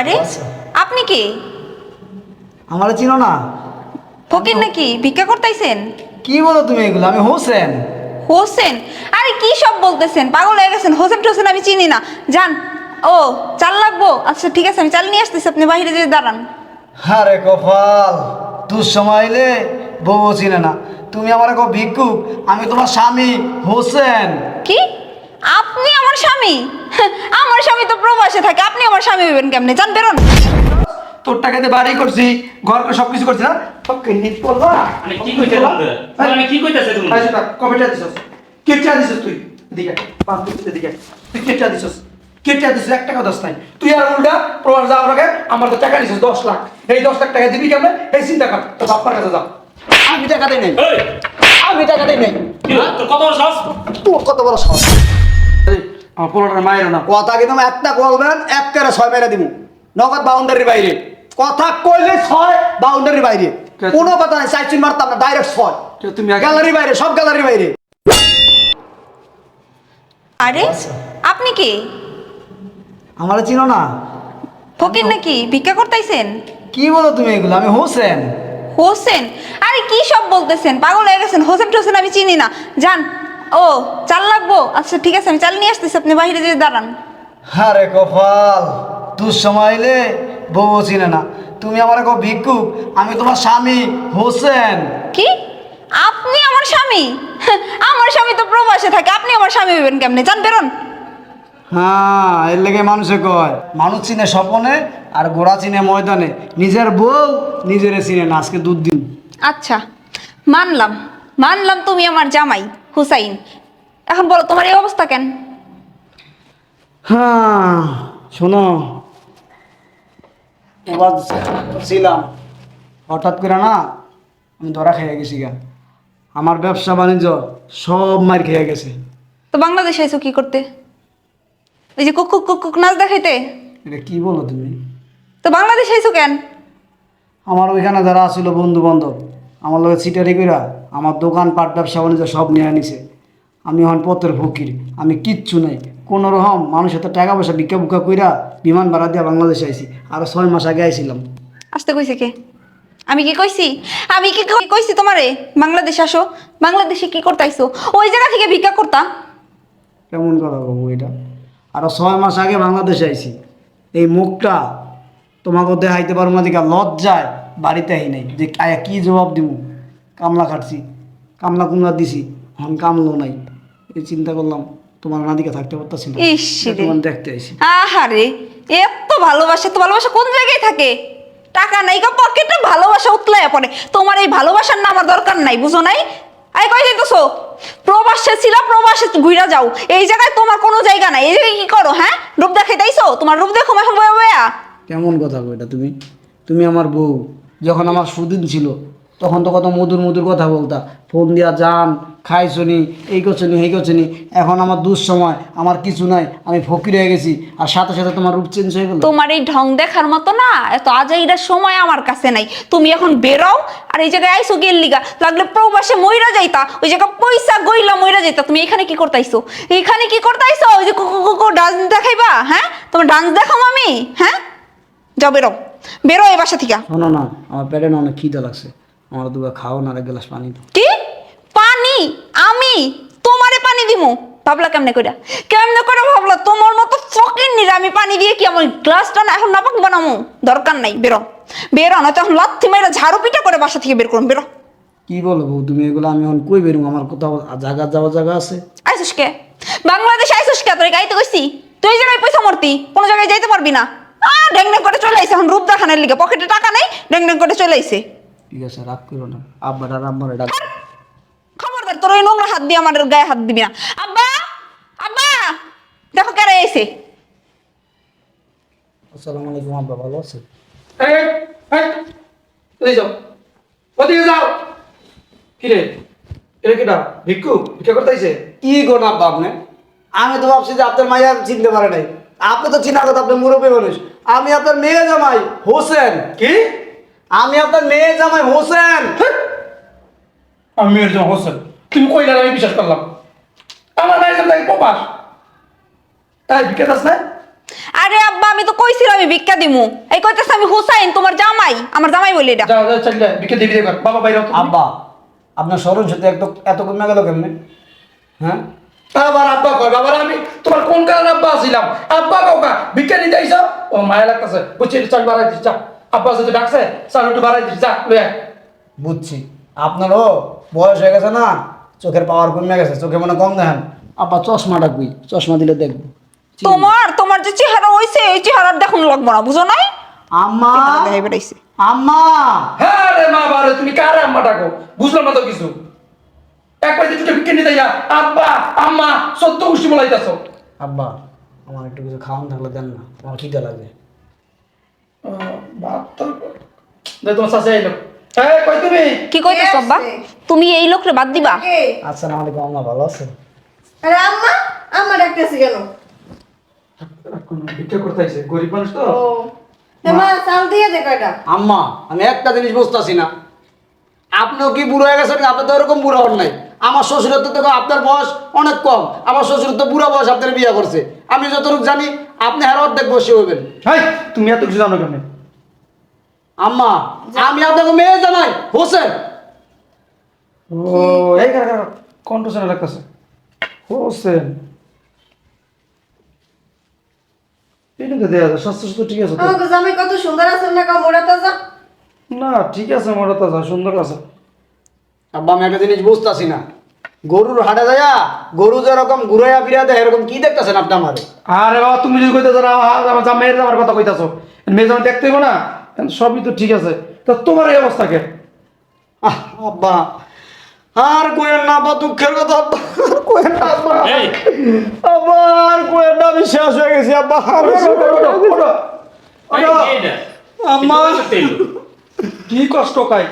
আরে আপনি কি? আমার চিনো না। ফকির নাকি? ভিক্ষা করতেছেন কি বলো তুমি এগুলো? আমি হোসেন। হোসেন? আরে কি সব বলতেছেন? পাগল হয়ে গেছেন। হোসেন টোসেন আমি চিনি না। যান। ও চাল লাগবো? আচ্ছা ঠিক আছে আমি চাল নিয়ে আসতেছি। আপনি বাইরে যেয়ে দাঁড়ান। আরে কপাল। দুঃসময় এলে বউ চিনে না। তুমি আমার ভিক্ষুক আমি তোমার স্বামী হোসেন। কি? আপনি আমার স্বামী? আমার স্বামী তো প্রবাসে থাকে আপনি আমার স্বামী হইবেন কেমনে? যান বেরোন। তোর টাকাতে বাড়ি করছি ঘর সব কিছু করছি না? নিট করবা মানে কি কইতে বন্ধুরা মানে কি কইতাছে তুমি? দিছস? কেটটা দিছস তুই? এদিকে পাঁচ দিন এদিকে তুই কেটটা দিছস? কেটটা দিছস? এক টাকা দশ নাই। তুই আর উল্টা প্রবাস যাওয়ার আগে আমার তো টাকা দিছস দশ লাখ। এই দশ লাখ টাকা দিবি কেমন? এই চিন্তা কর তোর বাপ্পার কাছে যা। আমি টাকা দেই নাই। আমি টাকা দেই নাই। কি তোর কত বড় সাহস? তোর কত বড় সাহস? পোলাটার মায়ের না কথা কিন্তু একটা বলবেন এক করে ছয় মেরে দিব নগদ বাউন্ডারির বাইরে। কথা কইলে ছয় বাউন্ডারির বাইরে। কোনো কথা নাই মারতাম না ডাইরেক্ট ছয়। তুমি গ্যালারির বাইরে সব গ্যালারির বাইরে। আরে আপনি কি? আমার চিনো না। ফকির নাকি? ভিক্ষা করতেছেন? কি বলো তুমি এগুলো? আমি হোসেন। হোসেন? আরে কি সব বলতেছেন? পাগল হয়ে গেছেন। হোসেন টোসেন আমি চিনি না। যান। ও চাল লাগবো? আচ্ছা ঠিক আছে আমি চাল নিয়ে আসতেছি আপনি বাইরে যেয়ে দাঁড়ান। আরে কপাল দুঃসময় এলে বউ চিনে না। তুমি আমার এক ভিক্ষুক আমি তোমার স্বামী হোসেন। কি? আপনি আমার স্বামী? আমার স্বামী তো প্রবাসে থাকে আপনি আমার স্বামী হইবেন কেমনে? যান বেরোন। হ্যাঁ এর লেগে মানুষে কয় মানুষ চিনে স্বপনে আর গোড়া চিনে ময়দানে। নিজের বউ নিজের চিনে না আজকে দুদিন আচ্ছা মানলাম। মানলাম তুমি আমার জামাই। হুসাইন এখন বলো তোমার এই অবস্থা কেন? হ্যাঁ শোনো। এবার ছিলাম হঠাৎ করে না আমি ধরা খেয়ে গেছি গা। আমার ব্যবসা বাণিজ্য সব মার খেয়ে গেছে। তো বাংলাদেশে আইসো কি করতে? ওই যে কুক কুক কুক নাচ দেখাইতে? এটা কি বলো তুমি? তো বাংলাদেশে আইসো কেন? আমার ওইখানে যারা আসছিল বন্ধু বান্ধব আমার লগে সিটারি কইরা আমার দোকান পাট ব্যবসা বাণিজ্য সব নিয়ে আনিছে। আমি এখন পথের ফকির আমি কিচ্ছু নাই। কোনো রকম মানুষের তো টাকা পয়সা ভিক্ষা বুকা কইরা বিমান ভাড়া দিয়া বাংলাদেশে আইছি আরও ছয় মাস আগে আইছিলাম। আসতে কইছে কে? আমি কি কইছি? আমি কি কইছি তোমারে? বাংলাদেশ আসো। বাংলাদেশে কি করতে ওই জায়গা থেকে ভিক্ষা করতা? কেমন কথা বাবু এটা? আরও ছয় মাস আগে বাংলাদেশে আইছি। এই মুখটা তোমাকে দেখাইতে পারব না দিকে লজ্জায়। বাড়িতে আই নাই। যে আয়া কি জবাব দিব কামলা খাটছি। কামলা কুমলা দিছি হন কামলো নাই। এই চিন্তা করলাম তোমার নাদিকে থাকতে পারতাছি না। তোমার দেখতে আইছি আহারে এত ভালোবাসা তো ভালোবাসা কোন জায়গায় থাকে? টাকা নাই কা পকেটে ভালোবাসা উতলায় পড়ে। তোমার এই ভালোবাসার না আমার দরকার নাই বুঝো নাই? আই কই যাইতেছো? প্রবাসে ছিল প্রবাসে ঘুরা যাও। এই জায়গায় তোমার কোনো জায়গা নাই। এই জায়গায় কি করো হ্যাঁ? রূপ দেখাইতাইছো? তোমার রূপ দেখো এখন বয়া বয়া। কেমন কথা গো এটা তুমি? তুমি আমার বউ। যখন আমার সুদিন ছিল, তখন তো কত মধুর মধুর কথা বলতা। ফোন দিয়া যান খাইছনি এই করছনি এই করছনি এখন আমার দুঃসময়, আমার কিছু নাই, আমি ফকির হয়ে গেছি, আর সাথে সাথে তোমার রূপ চেঞ্জ হয়ে গেল। তোমার এই ঢং দেখার মতো না, এত আজাইরা সময় আমার কাছে নাই। তুমি এখন বেরও, আর এই জায়গায় আইসো গেল লিগা, লাগলে প্রবাসে মইরা যাইতা, ওই জায়গায় পয়সা গইলা মইরা যাইতা, তুমি এখানে কি করতাইছো? এখানে কি করতাইছো? ওই যে ডান্স দেখাইবা হ্যাঁ? তোমার ডান্স দেখাম আমি হ্যাঁ? যাও বেরো বেরো এই বাসা থেকে। শোনো না আমার পেটে না অনেক খিদে লাগছে। আমার দুবার খাও না আর এক গ্লাস পানি দাও। কি? পানি? আমি? তোমারে পানি দিমু? ভাবলা কেমনে কইরা? কেমনে করে ভাবলা? তোমার মতো ফকির নিরা আমি পানি দিয়ে কি আমার গ্লাসটা না এখন নাপাক বানামু? দরকার নাই বেরো। বেরো না তখন লাথি মেরে ঝাড়ু পিটা করে বাসা থেকে বের করুন বেরো। কি বলো বউ তুমি এগুলো আমি এখন কই বেরুম? আমার কোথাও জায়গা যাওয়ার জায়গা আছে। আইসুস কে? বাংলাদেশ আইসুস কে? তোর গাইতে কইছি। তুই জায়গায় পয়সা মরতি কোনো জায়গায় যাইতে পারবি না। আ ড্যাং ড্যাং করে চলে আইছে। এখন রূপ দেখানোর লিগে পকেটে টাকা নাই ড্যাং ড্যাং করে চলে আইছে। ঠিক আছে রাগ করো না। আব্বার আর আম্মার ডাক। খবরদার তোর ওই নোংরা হাত দিয়ে আমার গায়ে হাত দিবি না। আব্বা আব্বা দেখো কেন এসে আসসালামু আলাইকুম আব্বা ভালো আছে? এই, এই, ওদিকে যাও। ওদিকে যাও। কি রে এটা কেটা ভিক্ষু ভিক্ষা করতে আইছে? কি আমি তো ভাবছি যে আপনার মাইয়া চিনতে পারে নাই। আপনি তো চিনার কথা আপনার মুরব্বী মানুষ। আমি আপনার মেয়ে জামাই হোসেন। কি? আমি আপনার মেয়ে জামাই হোসেন। আমি মেয়ের জন্য হোসেন। তুমি কইলা আমি বিশ্বাস করলাম। আমার মায়ের জন্য প্রবাস তাই ভিক্ষা দাস না আরে আব্বা আমি তো কইছিলাম আমি ভিক্ষা দিমু। এই কইতেছে আমি হুসাইন তোমার জামাই। আমার জামাই বলি এটা। যা যা চাইলে বিকে দিবি দেখ বাবা বাইরে আব্বা আপনার স্মরণ সাথে এত এত কমে গেল কেমনে? হ্যাঁ? আবার আব্বা কয় বাবার আমি তোমার কোন কারণে আব্বা ছিলাম আব্বা কাউকা নিতে আইছ ও মায়া লাগতেছে বুঝছি চাল বাড়াই দিস যা। আব্বা যদি ডাকছে চাল একটু বাড়াই দিস যা লয়ে। বুঝছি। আপনারও বয়স হয়ে গেছে না? চোখের পাওয়ার কমে গেছে চোখে মনে কম দেখেন। আব্বা চশমা ডাকবি চশমা দিলে দেখব। তোমার তোমার যে চেহারা হইছে এই চেহারা দেখুন লাগবো না বুঝো নাই? আম্মা! আম্মা! হ্যাঁ রে মা বারে তুমি কারে আম্মা ডাকো? বুঝলাম না তো কিছু। একবার যে দুটো ভিক্ষা নিতে যা আব্বা আম্মা সত্য গোষ্ঠী বলাইতেছ। আব্বা আমার একটু কিছু খাওয়ান থাকলে দেন না আমার খিদে লাগে। তোমার শাশি আইলো এই কই তুমি? কি কইতেছ আব্বা? তুমি এই লোকরে বাদ দিবা। আসসালামু আলাইকুম আম্মা ভালো আছেন আরে আম্মা আম্মা ডাকতেছি কেন? ভিক্ষা করতে আইছে গরিব মানুষ তো। মা চাল দিয়ে দে কয়টা? আম্মা আমি একটা জিনিস বুঝতেছি না। আপনিও কি বুড়ো হয়ে গেছেন? আপনি তো এরকম বুড়ো হন নাই। আমার শ্বশুরের তো দেখো আপনার বয়স অনেক কম আমার শ্বশুর তো বুড়া বয়স আপনার বিয়ে করছে। আমি যতটুকু জানি আপনি আর অর্ধেক বসে হবেন হাই তুমি এত কিছু জানো কেন আম্মা আমি আপনাকে মেয়ে জানাই হোসেন। ও এই কারা কণ্ঠ শোনা লাগতেছে হোসেন। এটা দেয়া যায় স্বাস্থ্য সুস্থ ঠিক আছে তো? আমাকে কত সুন্দর আছেন না কাউ মোড়া তাজা না ঠিক আছে মোটা তাজা সুন্দর আছে। আব্বা আমি একটা জিনিস বুঝতেছি না। গরুর হাটে যায়া গরু যেরকম ঘুরাইয়া ফিরা দেয় এরকম কি দেখতেছেন আপনি আমারে? আরে বাবা তুমি যদি কইতেছো না আমার জামাইয়ের আমার কথা কইতাছো মেয়ে জামাই দেখতে হইবো না সবই তো ঠিক আছে। তা তোমার এই অবস্থা কে? আহ, আব্বা আর কোয়েন না আব্বা দুঃখের কথা আব্বা আর কোয়েন না আব্বা। এই। আব্বা আর কোয়েন না আমি শেষ হয়ে গেছি আব্বা। হয়ে এইটা। আম্মা। এই তো করতে এলো। কি কষ্ট কাই?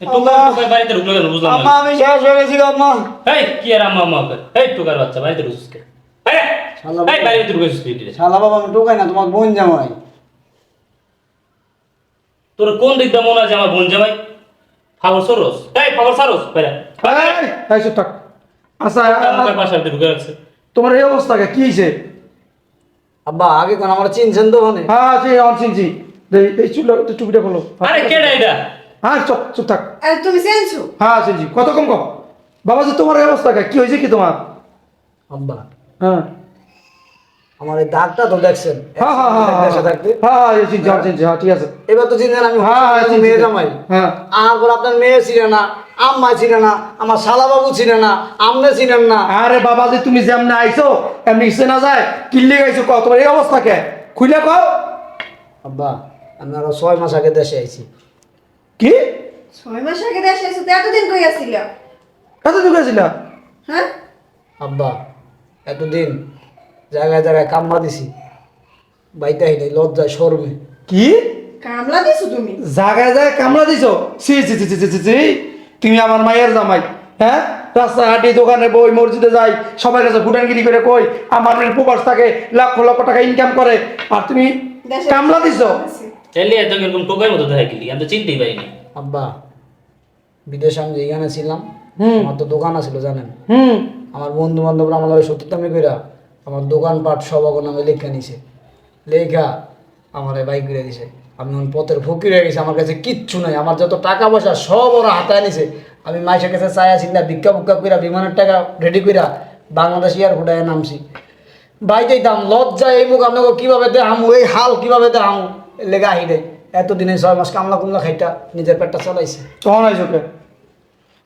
এই টোকার টোকার বাড়িতে ঢুকলো কেন? বুঝলাম আম্মা না আমি শেষ হয়ে গেছি আম্মা। এই কি আর আম্মা আম্মা? এই টোকার বাচ্চা বাড়িতে ঢুকছিস কে এই, বাড়িতে ঢুকেছিস তুই শালা বাবা আমি টোকাই না তোমার বোন জামাই। তোর কোন দিক দিয়ে মনে আছে আমার বোন জামাই? ফাবর সরস এই ফাবর সারস এই, থাক। আচ্ছা আমার ঢুকে তোমার এই অবস্থা কে? কি আব্বা আগে কোন আমার চিনছেন তো মানে হ্যাঁ চিনছি। এই- এই চুল টুপিটা খোলো আরে কেডা এটা? হ্যাঁ চুপ চুপ থাক। আরে তুমি চেনছো? হ্যাঁ চিনছি। কত কম কম? বাবা যে তোমার এই অবস্থা কে? কি হয়েছে কি তোমার? আব্বা। হ্যাঁ। আমার এই দাগটা তো দেখছেন। হ্যাঁ হ্যাঁ হ্যাঁ হ্যাঁ হ্যাঁ। হ্যাঁ এই চিনছি হ্যাঁ চিনছি। হ্যাঁ ঠিক আছে। এবার তো চিনছেন আমি হ্যাঁ হ্যাঁ। মেয়ে জামাই। হ্যাঁ। আর পর আপনার মেয়ে ছিলেন না আম্মা ছিলেন না আমার শালাবাবু ছিলেন না আমনে ছিলেন না। আরে বাবা যে তুমি যেমন আইছো এমনি ইসে না যায় কিল্লি গাইছো তোমার এই অবস্থা কে? খুইলে কও। আব্বা আমি আরও ছয় মাস আগে দেশে আইছি। কি? ছয় মাস আগে দেশে এসে তো এতদিন কই আসছিল কত ঢুকেছিল হ্যাঁ? আব্বা এতদিন জায়গায় জায়গায় কামড়া দিছি। বাইতে নাই লজ্জায় শর্মে। কি? কামলা দিছো তুমি? জায়গায় জায়গায় কামড়া দিছো? সি সি সি সি সি সি তুমি আমার মায়ের জামাই হ্যাঁ? রাস্তায় হাঁটি দোকানে বই মসজিদে যাই সবার কাছে ফুটানগিরি করে কই আমার মেয়ের প্রবাস থাকে লক্ষ লক্ষ টাকা ইনকাম করে। আর তুমি কামলা দিছো। এলি এত এরকম টোকার মতো দেখা গেলি আমি তো চিনতেই পারিনি। আব্বা বিদেশে আমি যেখানে ছিলাম আমার তো দোকান আছিল জানেন? হুম। আমার বন্ধু বান্ধবরা আমার লগে সত্যতামি কইরা আমার দোকানপাট সব আগো নামে লেখা নিছে। লেখা আমার বাইক করে দিছে। আমি এখন পথের ফকির হয়ে গেছি আমার কাছে কিচ্ছু নাই। আমার যত টাকা পয়সা সব ওরা হাতায় নিছে। আমি মাইসের কাছে চায়া চিন্তা ভিক্ষা বুক্কা কইরা বিমানের টাকা রেডি কইরা বাংলাদেশ এয়ারপোর্টে নামছি। বাইতেই দাম লজ্জা এই মুখ আপনাকে কীভাবে দেখামু এই হাল কীভাবে দেখামু? লেগা আহি দেয় এতদিনে ছয় মাস কামলা কুমলা খাইটা নিজের পেটটা চালাইছে। তখন আইসো কে?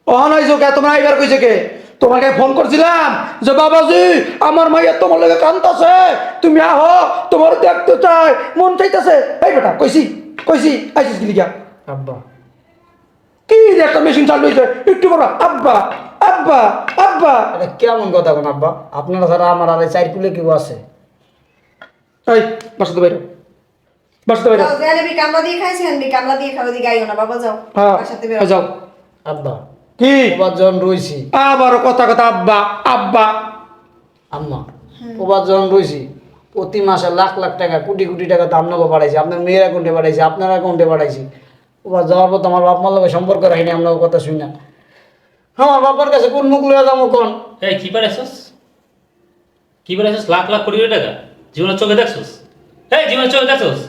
তখন আইসো কে? তোমরা আইবার কইছে কে? তোমাকে ফোন করছিলাম যে বাবাজি আমার মাইয়া তোমার লগে কান্তাছে তুমি আহো তোমার দেখতে চাই। মন চাইতেছে। এই বেটা কইছি কইছি আইসিস কি লিগা? আব্বা। কি একটা মেশিন চালু হয়েছে একটু বড় আব্বা আব্বা আব্বা। এটা কেমন কথা কোন আব্বা? আপনারা ছাড়া আমার আর চার কুলে কেউ আছে। এই বাসাতে বাইরে। বাসাতে কামলা দিয়ে কামলা দিয়ে খাওয়া দিয়ে গাইও না বাবা যাও। হ্যাঁ। যাও। আব্বা। কি? প্রবাদ রইছি। আবার কথা কথা আব্বা আব্বা। আম্মা প্রবাদ রইছি। প্রতি মাসে লাখ লাখ টাকা কোটি কোটি টাকা দাম নেব বাড়াইছি আপনার মেয়ের অ্যাকাউন্টে বাড়াইছি আপনার অ্যাকাউন্টে বাড়াইছি। প্রবাদ যাওয়ার পর তো আমার বাপ মার লগে সম্পর্ক রাখিনি আপনার কথা শুই না। আমার বাবার কাছে কোন মুখ লয়ে যাব কোন? এই কি পারাইছস কি লাখ লাখ কোটি কোটি টাকা? জীবনের চোখে দেখছস? এই জীবন চলে যাচ্ছস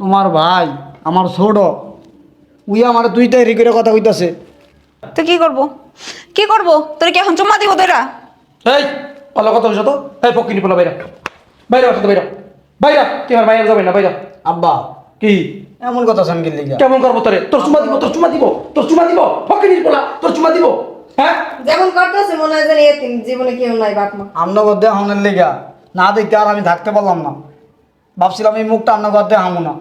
তোমার ভাই আমার ছোট উই আমার তুই তাই কথা কইতাছে। তো কি করব? কি করব? তোর কি এখন চুম্মা দিব তোরা এই পালা কথা বলছো তো? এই পোলা বাইরা। বাইরা বাইরা। বাইরা তুই আমার মায়ের যাবে না? বাইরা। আব্বা কি? এমন কথা শান গেলি কেমন করব তোরে? তোর চুমা দিব তোর চুমা দিব তোর চুমা দিব পক্ষিনির পোলা তোর চুমা দিব। হ্যাঁ? যেমন করতেছে মনে হয় জানি এতিম জীবনে কেউ নাই বাপ মা আমনা গদ্দে হামনের লেগা। না দেখতে আর আমি থাকতে পারলাম না। ভাবছিলাম এই মুখটা আমনা গদ্দে হামু না।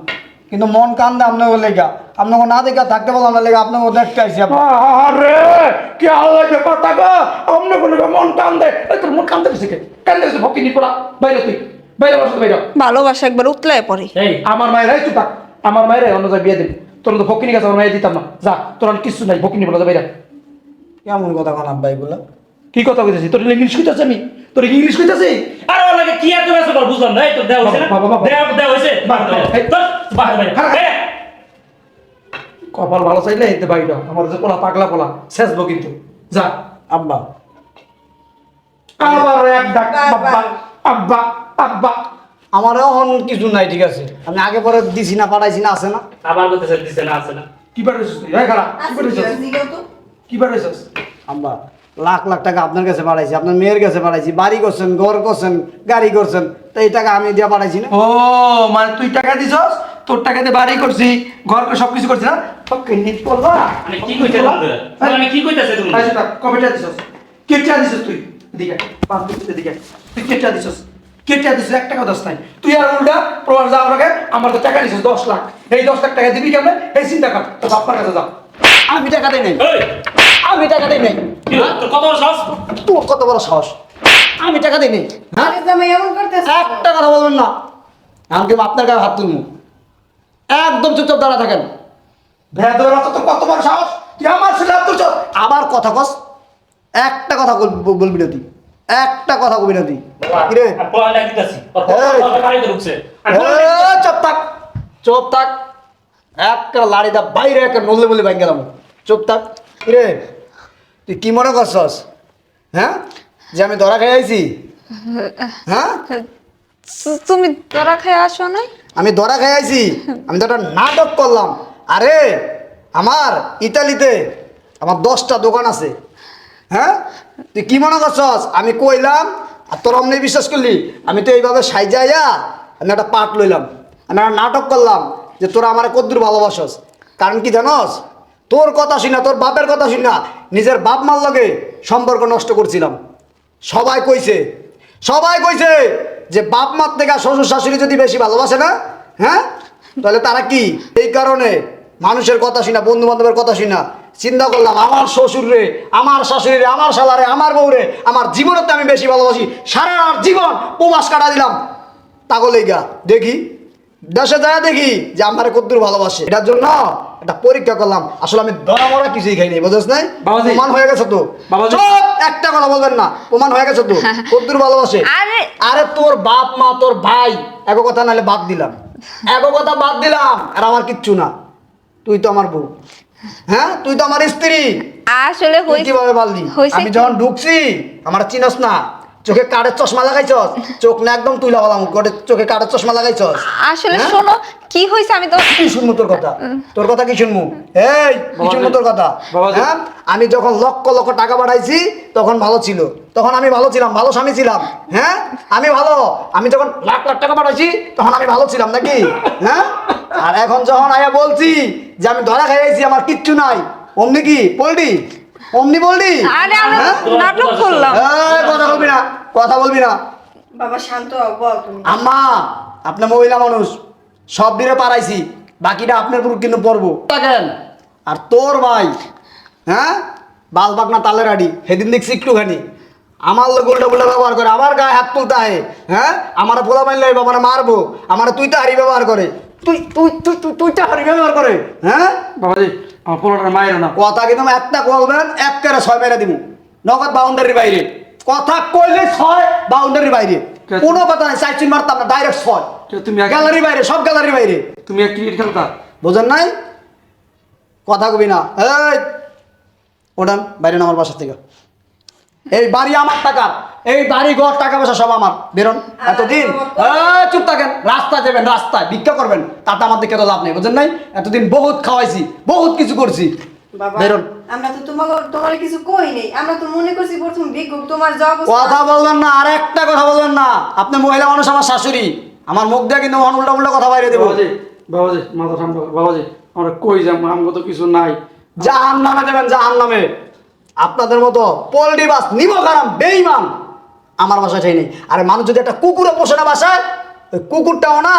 কিন্তু মন কান্দে আপনাকে লেগা। আপনাকে না দেখে থাকতে পারলাম না লেগা আপনাকে দেখতে আইসি আরে কি কথা গো! কোনো মন টান দে তোর মন কান্দে গেছে কে? কান্দে গেছে পক্ষিনির পোলা। বাইরে তুই। বাইরে বাসাতে বাইরা। ভালোবাসা একবার উতলায় পড়ে। এই আমার মায়ের চুপ আমার মায়ের অন্য জায়গায় বিয়ে দিবি। তোর তো ফকিনি গেছে আমার মায়ের দিতাম না। যা তোর কিছু নাই ফকিনি বলা যাবে কেমন কথা কোন আব্বা এগুলা? কি কথা কইতেছি? তোর ইংলিশ কইতাছি আমি? তোর ইংলিশ কইতাছি? আর ওর লাগে কি এত ব্যস্ত কর বুঝলাম না? এই তো দেওয়া হইছে না। দেওয়া দেওয়া হইছে। তোর বাহির বাইরে খারাপ। কপাল ভালো চাইলে এতে বাইটা আমার যে পোলা পাগলা পোলা শেষবো কিন্তু। যা। আব্বা। আবার এক ডাক। আব্বা আব্বা। আব্বা আমার এখন কিছু নাই ঠিক আছে। আমি আগে পরে দিছি না পাঠাইছি না আছে না? আবার বলতেছে দিছে না আছে না। কি পাঠাইছিস তুই? এই খারাপ কি পাঠাইছিস? তো। কি পাঠাইছিস আব্বা লাখ লাখ টাকা আপনার কাছে বাড়াইছি আপনার মেয়ের কাছে বাড়াইছি বাড়ি করছেন ঘর করছেন গাড়ি করছেন তো এই টাকা আমি দিয়া পাঠাইছি না? ও মানে তুই টাকা দিছস? তোর টাকা দিয়ে বাড়ি করছি ঘর করে সবকিছু করছি না? ফকিনি পোলা মানে কি কইতে তোমরা মানে কি কইতাছে তুমি আচ্ছা তা কবেটা দিছস? কেটা দিছস তুই? এদিকে পাঁচ মিনিট এদিকে তুই কেটা দিছস? কেটা দিছস এক টাকা দশ নাই তুই আর উল্টা প্রমাণ যাওয়ার আগে আমার তো টাকা দিছস দশ লাখ। এই দশ লাখ টাকা দিবি কেমন? এই চিন্তা কর তো বাপ্পার কাছে যা আমি টাকা দেই নাই। আমি টাকা দেই নাই? তোর কত বড় সাহস? তোর কত বড় সাহস? আমি টাকা দেই নাই। আরে জামাই এমন করতেছে একটা কথা বলবেন না। আমি আপনার গায়ে হাত তুলবো। একদম চুপচাপ দাঁড়া থাকেন। ভেদর তো কত বড় সাহস? তুই আমার ছেলে আবার কথা কস। একটা কথা বল- বলবি না তুই। একটা কথা কবি না তুই। কিরে এ, চুপ থাক। চুপ থাক। একটা লাড়ি দা বাইরে একটা নলে বলে বাইন গেলাম। চুপ থাক। কিরে তুই কি মনে করছস? হ্যাঁ? যে আমি ধরা খেয়ে আইছি? হ্যাঁ? তুমি তোরা খেয়ে আসো নাই? আমি ধরা খেয়ে আইছি। আমি তো একটা নাটক করলাম। আরে আমার ইতালিতে আমার দশটা দোকান আছে। হ্যাঁ? তুই কি মনে করছস? আমি কইলাম আর তোর অমনি বিশ্বাস করলি? আমি তো এইভাবে সাইজাইয়া আমি একটা পাট লইলাম। আমি একটা নাটক করলাম। যে তোরা আমার কদ্দুর ভালোবাসস। কারণ কি জানস? তোর কথা শুনা তোর বাপের কথা শুনা নিজের বাপ মার লগে সম্পর্ক নষ্ট করছিলাম। সবাই কইছে সবাই কইছে যে বাপ মার থেকে শ্বশুর শাশুড়ি যদি বেশি ভালোবাসে না হ্যাঁ? তাহলে তারা কি? এই কারণে মানুষের কথা শুনা বন্ধু বান্ধবের কথা শুনা চিন্তা করলাম, আমার শ্বশুর রে, আমার শাশুড়ি রে, আমার শালারে আমার বউ রে, আমার জীবনের আমি বেশি ভালোবাসি, সারা জীবন উপবাস কাটা দিলাম। তাগলে গা দেখি। দেশে যায় দেখি যে আমার কদ্দুর ভালোবাসে। এটার জন্য একটা পরীক্ষা করলাম। আসলে আমি ধরা মরা কিছুই খাই নাই বুঝছ নাই? প্রমাণ হয়ে গেছে তো। চুপ, একটা কথা বলবেন না প্রমাণ হয়ে গেছে তো। কদ্দুর ভালোবাসে। আরে আরে তোর বাপ মা তোর ভাই এক কথা নাহলে বাদ দিলাম। এক কথা বাদ দিলাম। আর আমার কিচ্ছু না। তুই তো আমার বউ। হ্যাঁ? তুই তো আমার স্ত্রী। আসলে হইছে কীভাবে পারলি? আমি যখন ঢুকছি আমার চিনস না। চোখে কাঠের চশমা লাগাইছস? চোখ না একদম তুই লাগালাম গোটে চোখে কাঠের চশমা লাগাইছস? আসলে হ্যাঁ? শোনো কি হয়েছে আমি তো কি শুনব তোর কথা? তোর কথা কি শুনব? এই কি শুনব তোর কথা? হ্যাঁ? আমি যখন লক্ষ লক্ষ টাকা পাঠাইছি তখন ভালো ছিল। তখন আমি ভালো ছিলাম ভালো স্বামী ছিলাম। হ্যাঁ? আমি ভালো। আমি যখন লাখ লাখ টাকা পাঠাইছি তখন আমি ভালো ছিলাম নাকি? হ্যাঁ? আর এখন যখন আয়া বলছি যে আমি ধরা খাইছি আমার কিচ্ছু নাই। অমনি কি? বলডি? অমনি বলডি? আরে আমরা হ্যাঁ? নাটক করলাম। এই, কথা বলবি না। কথা বলবি না। বাবা শান্ত হও বল তুমি। আম্মা আপনি মহিলা মানুষ সব দিনে পারাইছি বাকিটা আপনার পুরো কিন্তু পড়ব। থাকেন। আর তোর ভাই হ্যাঁ? বাল বাগনা তালের আডি সেদিন দেখছি একটুখানি। আমার লোক উল্টা উল্টা ব্যবহার করে আমার গায়ে হাত তুলতে হয় হ্যাঁ? আমার পোলা মাইলে আমার মারবো আমার তুই তো হারি ব্যবহার করে। তুই তুই তুই তুই তুই তো হারি ব্যবহার করে হ্যাঁ? বাবাজি আমার পোলাটার মায়ের না কথা কিন্তু একটা বলবেন এক করে ছয় মেরে দিব নগদ বাউন্ডারির বাইরে। কথা কইলে ছয় বাউন্ডারির বাইরে। কোনো কথা নাই সাইড চিন মারতাম না ডাইরেক্ট ছয়। তুমি গ্যালারির বাইরে সব গ্যালারির বাইরে। তুমি এক ক্রিকেট খেলতা? বোঝেন নাই? কথা কবি না। এই ওঠান বাইরে আমার বাসা থেকে। এই বাড়ি আমার টাকা। এই বাড়ি ঘর টাকা পয়সা সব আমার। বেরোন এতদিন। এই, চুপ থাকেন। রাস্তায় যাবেন রাস্তায়। ভিক্ষা করবেন। তাতে আমার দিকে তো লাভ নেই বুঝছেন নাই? এতদিন বহুত খাওয়াইছি বহুত কিছু করছি। বাবা। বেরোন। আমরা তো তোমাকে তোমার কিছু কই নেই। আমরা তো মনে করছি প্রথম ভিক্ষুক তোমার যা কথা বলবেন না আর একটা কথা বলবেন না। আপনি মহিলা মানুষ আমার শাশুড়ি। আমার মুখ দিয়ে কিন্তু মহান উল্টা উল্টা কথা বাইরে দেবো। বাবাজি বাবাজি মাথা ঠান্ডা। বাবাজি আমরা কই যাব? আমগো তো কিছু নাই। জাহান নামে দেবেন জাহান নামে আপনাদের মতো পোল্ট্রি বাস নিব খারাম বেইমান আমার বাসায় চাই নেই। আরে মানুষ যদি একটা কুকুরে পোষে না বাসায় ওই কুকুরটাও না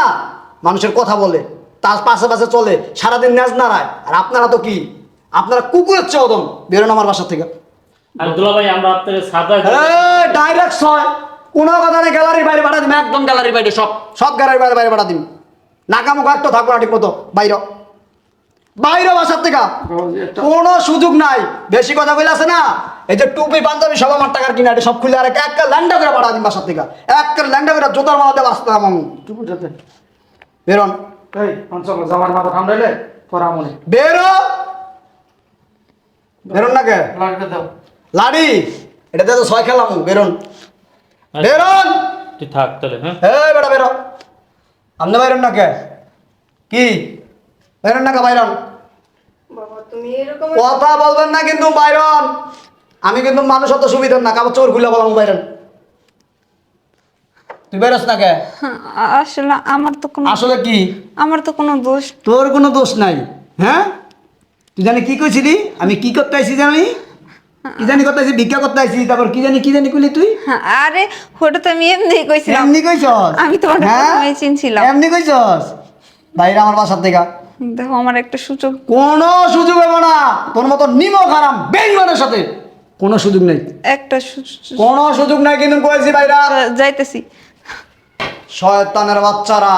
মানুষের কথা বলে তার পাশে পাশে চলে সারাদিন ন্যাজ নাড়ায়। আর আপনারা তো কি? আপনারা কুকুরের চৌদম বেরোন আমার বাসা থেকে। আর দুলা ভাই আমরা আপনাদের সাদা ডাইরেক্ট ছয়। কোনো কথা নেই গ্যালারির বাইরে পাঠা দিন একদম গ্যালারির বাইরে সব সব গ্যালারির বাইরে বাইরে পাঠা দিন নাকামুখ একটা থাকব না ঠিক মতো। বাইর। বাইরে বাসার থেকে। কোনো সুযোগ নাই। বেশি কথা বলে আছে না? এই যে টুপি পাঞ্জাবি সব আমার টাকার কিনা এটা সব খুলে আর একটা ল্যান্ডা করে পাঠা দিন বাসার থেকে। একটা ল্যান্ডা করে জোতার মালাতে বাঁচতাম আমি। বেরোন। এই অঞ্চল জামার মাথা ঠান্ডা হইলে তোর বেরো। বেরোন না কে লাড়ি? এটাতে তো ছয় খেলাম বেরোন। বেরোন! তুই থাক তাহলে হ্যাঁ? এই বেটা বেরো। আপনি বাইরন না কে? কি বাইরন না কে বাইরন? বাবা তুমি এরকম কথা বলবেন না কিন্তু বাইরন। আমি কিন্তু মানুষ অত সুবিধা না কাপড় চোর খুলে বললাম বাইরন। তুই বেরোস না কে হ্যাঁ, আসলে আমার তো কোনো আসলে কি? আমার তো কোনো দোষ তোর কোনো দোষ নাই হ্যাঁ? তুই জানি কি কইছিলি? আমি কি করতে আইছি জানি? কি জানি করতে আইছি ভিক্ষা করতে আইছি তারপর কি জানি কি জানি কইলি তুই? হ্যাঁ, আরে ওটা তো আমি এমনি কইছিলাম। এমনি কইছস? আমি তো হ্যাঁ? প্রথমেই চিনছিলাম। এমনি কইছস? বাইরে আমার বাসার থেকে। দেখো আমার একটা সুযোগ। কোনো সুযোগ হবে না। তোর মতো নিম খারাম বেইমানের সাথে। কোনো সুযোগ নেই। একটা কোনো সুযোগ নাই কিন্তু কয়েছি ভাইরা যাইতেছি। শয়তানের বাচ্চারা।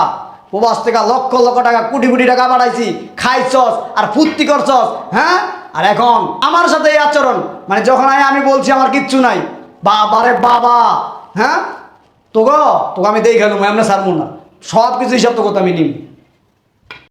প্রবাস থেকে লক্ষ লক্ষ টাকা, কোটি কোটি টাকা বাড়াইছি। খাইছস আর ফুর্তি করছস হ্যাঁ? আর এখন আমার সাথে এই আচরণ মানে যখন আয় আমি বলছি আমার কিচ্ছু নাই বাবা রে বাবা হ্যাঁ? তো গো তোকে আমি দেখে গেলাম এমনি সারবো না। সব কিছু হিসাব তো আমি নিম।